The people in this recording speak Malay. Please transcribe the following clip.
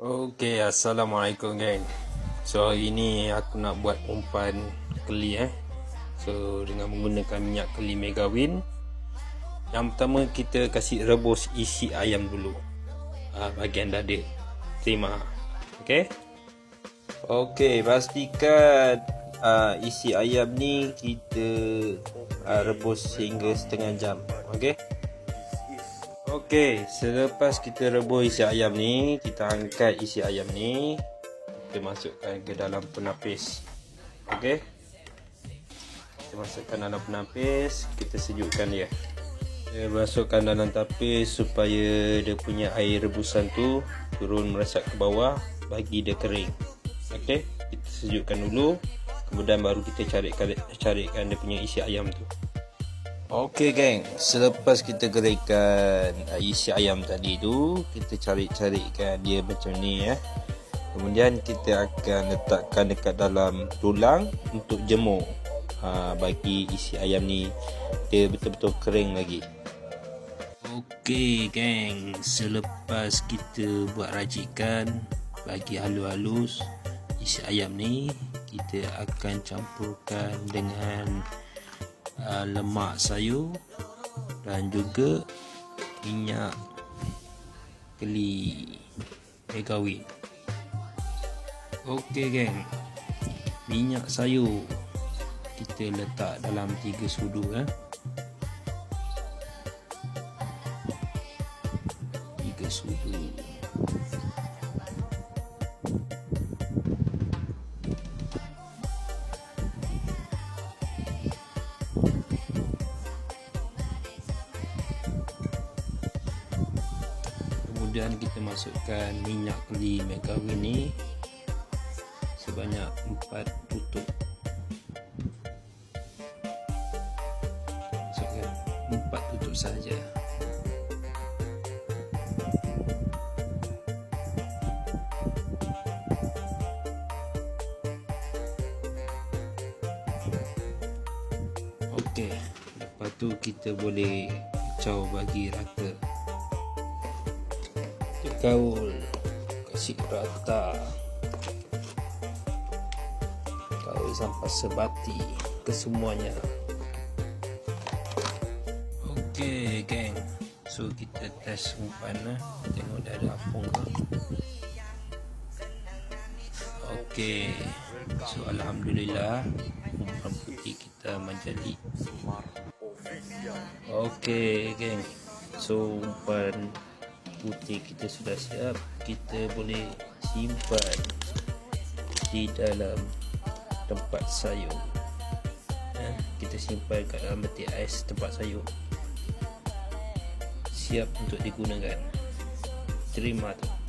Okay, Assalamualaikum geng. So hari ni aku nak buat umpan keli eh. So dengan menggunakan minyak keli Megawin Yang pertama kita kasih rebus isi ayam dulu. Uh, Bahagian dada Terima. Okay Okay, pastikan uh, isi ayam ni kita uh, rebus hingga setengah jam. Okay Okey, selepas kita rebus isi ayam ni, kita angkat isi ayam ni, kita masukkan ke dalam penapis. Okey. Kita masukkan dalam penapis, kita sejukkan dia. Kita masukkan dalam tapis supaya dia punya air rebusan tu turun meresap ke bawah bagi dia kering. Okey, kita sejukkan dulu, kemudian baru kita carikan carikan dia punya isi ayam tu. Okey geng, selepas kita gerakkan uh, isi ayam tadi tu, kita cari-carikan dia macam ni ya. Kemudian kita akan letakkan dekat dalam tulang untuk jemur. Ha, bagi isi ayam ni dia betul-betul kering lagi. Okey geng, selepas kita buat racikan bagi halus-halus isi ayam ni, kita akan campurkan dengan uh, lemak sayur dan juga minyak keli megawin Okey geng. Minyak sayur kita letak dalam 3 sudu eh. 3 sudu kemudian kita masukkan minyak keli megawin ni sebanyak 4 tutup masukkan 4 tutup saja Okey, lepas tu kita boleh kacau bagi rata gaul. Kasih rata gaul sampai sebati ke semuanya ok geng. So kita test umpan lah tengok dah ada apung ke. Ok so Alhamdulillah umpan putih kita menjadi. Ok geng. So umpan putih kita sudah siap kita boleh simpan di dalam tempat sayur. Eh, kita simpan kat dalam peti ais tempat sayur. Siap untuk digunakan. Terima kasih